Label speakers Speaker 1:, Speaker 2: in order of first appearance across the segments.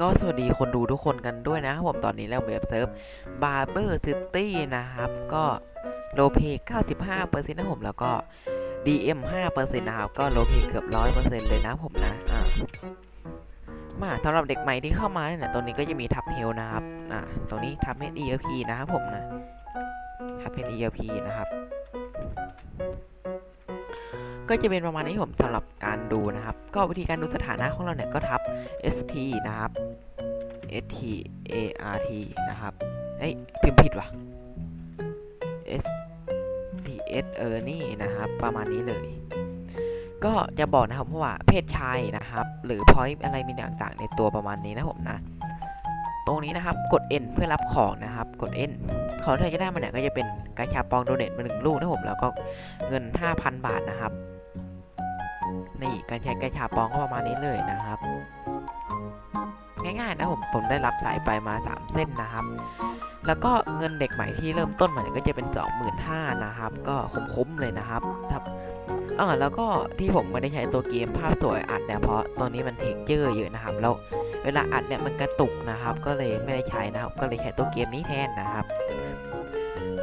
Speaker 1: ก็สวัสดีคนดูทุกคนกันด้วยนะครับผมตอนนี้เราเว็บเซิร์ฟ Barber City นะครับ ก็โลเพ95%นต์นะผมแล้วก็ DM 5%นต์นะครับ ก็โลเพเกือบ100%เปอร์เซ็นต์เลยนะผมนะอ่ามาสำหรับเด็กใหม่ที่เข้ามาเนี่ยตัวนี้ก็จะมีทับเฮลนะครับอ่าตรงนี้ทับเฮด ERP นะครับผมนะทับเฮด ERP นะครับ ก็จะเป็นประมาณนี้ผมสำหรับการดูนะครับ ก็วิธีการดูสถานะของเราเนี่ยก็ทับ st นะครับ st art นะครับเอ้ยพิมพ์ผิดว่ะ s t s เออนี่นะครับ ประมาณนี้เลย ก็จะบอกนะครับว่าเพศชายนะครับ หรือ point อะไรมีต่างๆ ในตัวประมาณนี้นะผมนะตรงนี้นะครับกด N เพื่อรับของนะครับ กด N ของที่เราจะได้มาเนี่ยก็จะเป็นกาชาปองโดเนทมาหนึ่งลูกนะผมแล้วก็เงิน 5,000 บาทนะครับ นี่การใช้กระชาปองก็ประมาณนี้เลยนะครับ ง่ายๆนะผมผมได้รับสายไฟมา 3 เส้นนะครับ แล้วก็เงินเด็กใหม่ที่เริ่มต้นใหม่ก็จะเป็น 25,000นะครับ ก็คุ้มๆเลยนะครับครับเออแล้วก็ที่ผมไม่ได้ใช้ตัวเกมภาพสวยอัดเนี่ยเพราะตัวนี้มันเทคเจอร์เยอะนะครับแล้วเวลาอัดเนี่ยมันกระตุกนะครับ ก็เลยไม่ได้ใช้นะครับ ก็เลยใช้ตัวเกมนี้แทนนะครับ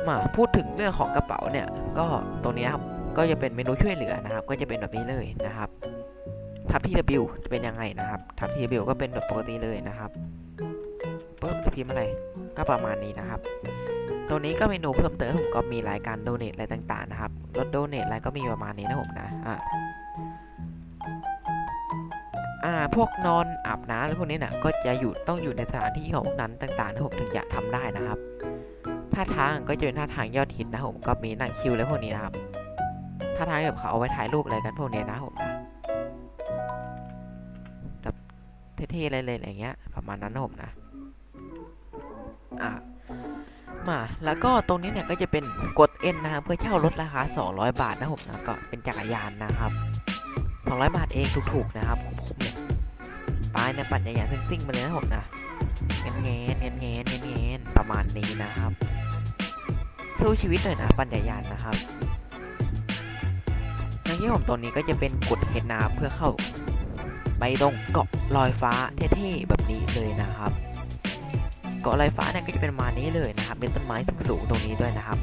Speaker 1: มาพูดถึงเรื่องของกระเป๋าเนี่ยก็ตรงนี้นะครับ ก็จะเป็นเมนูช่วยเหลือนะครับ ก็จะเป็นแบบนี้เลยนะครับทับที่ W จะเป็นยังไงนะครับทับที่ W ก็เป็นแบบปกติเลยนะครับปุ๊บพิมพ์อะไรก็ประมาณนี้นะครับตรงนี้ก็เมนูเพิ่มเติมผมก็มีรายการโดเนทอะไรต่างๆนะครับลดโดเนทอะไรก็มีประมาณนี้นะผมนะอ่าอ่าพวกนอนอาบน้ำหรือพวกนี้นี่ยก็จะอยู่ต้องอยู่ในสถานที่ของพวกนั้นต่างๆนะผมถึงจะทำได้นะครับท่าทางก็จะเป็นท่าทางยอดฮิตนะผมก็มีนั่งคิวและพวกนี้นะครับ ท่าทางแบบเขาเอาไว้ถ่ายรูปอะไรกันพวกเนี้ยนะผมนะแบบเท่ๆเลยเลยอะไรเงี้ย ประมาณนั้นนะผมนะ อะมาแล้วก็ตรงนี้เนี่ยก็จะเป็นกด N นะครับเพื่อเช่ารถราคา 200 บาทนะผมนะก็เป็นจักรยานนะครับ 200 บาทเองถูกๆนะครับคุ้มๆเลยปลายเนี่ยปั่นจักรยานซิ่งๆมาเลยนะผมนะเงี้ยเงี้ยเงี้ยเงี้ยเงี้ยประมาณนี้นะครับ สู้ชีวิตหน่อยนะปั่นจักรยานนะครับ ในที่ผมตรงนี้ก็จะเป็นกดเห็ดน้ำเพื่อเข้า ไปตรงเกาะลอยฟ้าเท่ๆแบบนี้เลยนะครับ เกาะลอยฟ้าเนี่ยก็จะเป็นมานี้เลยนะครับเป็นต้นไม้สูงๆตรงนี้ด้วยนะครับ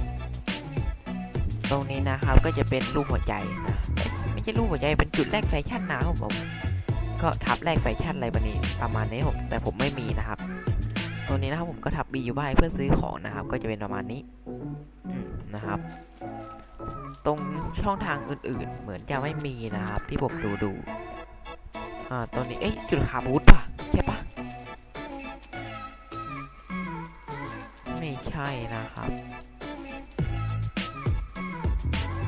Speaker 1: ตรงนี้นะครับก็จะเป็นรูปหัวใจนะไม่ใช่รูปหัวใจเป็นจุดแรกแฟชั่นนะครับผมก็ทับแรกแฟชั่นอะไรแบบนี้ประมาณนี้ผมแต่ผมไม่มีนะครับตรงนี้นะครับผมก็ทับบีอยู่บ้านเพื่อซื้อของนะครับ ก็จะเป็นประมาณนี้นะครับ ตรงช่องทางอื่นๆ เหมือนจะไม่มีนะครับ ที่ผมดูดูอ่าตรงนี้เอ้ยจุดขาบูทป่ะใช่ปะไม่ใช่นะครับ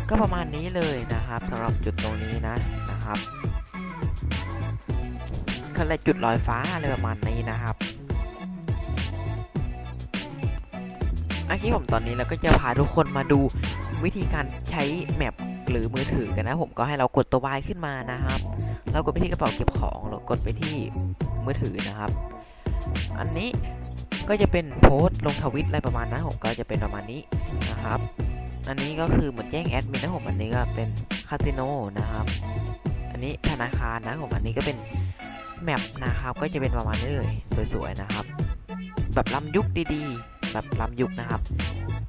Speaker 1: ก็ประมาณนี้เลยนะครับสำหรับจุดตรงนี้นะนะครับก็เลยจุดลอยฟ้าอะไรประมาณนี้นะครับ อันนี้ผมตอนนี้เราก็จะพาทุกคนมาดูวิธีการใช้แมปหรือมือถือกันนะผมก็ให้เรากดตัว Y ขึ้นมานะครับ เรากดไปที่กระเป๋าเก็บของหรือกดไปที่มือถือนะครับ อันนี้ก็จะเป็นโพสต์ลงทวิตอะไรประมาณนั้นผมก็จะเป็นประมาณนี้นะครับ อันนี้ก็คือเหมือนแจ้งแอดมินนะผมอันนี้ก็เป็นคาสิโนนะครับ อันนี้ธนาคารนะผมอันนี้ก็เป็นแมปนะครับก็จะเป็นประมาณนี้เลยสวยๆนะครับ แบบล้ำยุคดีๆ แบบล้ำยุคนะครับ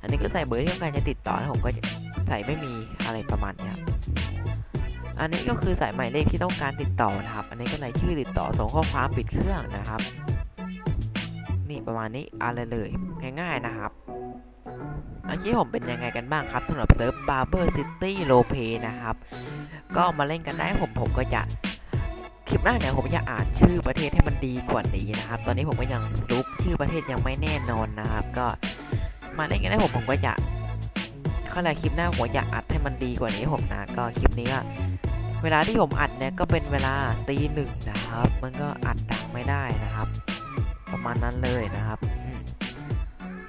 Speaker 1: อันนี้ก็ใส่เบอร์ที่ต้องการจะติดต่อนะผมก็ใส่ไม่มีอะไรประมาณนี้ครับอันนี้ก็คือใส่หมายเลขที่ต้องการติดต่อนะครับ อันนี้ก็รายชื่อติดต่อส่งข้อความปิดเครื่องนะครับ นี่ประมาณนี้อะไรเลยง่ายๆนะครับอันนี้ผมเป็นยังไงกันบ้างครับสำหรับเซิร์ฟ Barber City r o l e p l a y นะครับ ก็มาเล่นกันได้ผมผมก็จะ คลิปหน้าเนี่ยผมจะอ่านชื่อประเทศให้มันดีกว่านี้นะครับ ตอนนี้ผมก็ยังรู้ชื่อประเทศยังไม่แน่นอนนะครับ ก็มาเล่นกันได้ผมผมก็จะข้าใจคลิปหน้าผมจะอัดให้มันดีกว่านี้ผมนะก็คลิปนี้ก็เวลาที่ผมอัดเนี่ยก็เป็นเวลาตีหนึ่งนะครับ มันก็อัดดังไม่ได้นะครับ ประมาณนั้นเลยนะครับ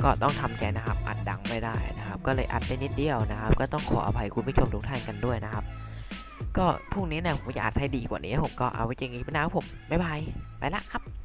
Speaker 1: ก็ต้องทำใจนะครับ อัดดังไม่ได้นะครับ ก็เลยอัดได้นิดเดียวนะครับ ก็ต้องขออภัยคุณผู้ชมทุกท่านกันด้วยนะครับ ก็พรุ่งนี้เนี่ยผมจะอัดให้ดีกว่านี้ผมก็เอาไว้เจอกันอีกนะครับผมบ๊ายบายไปละครับ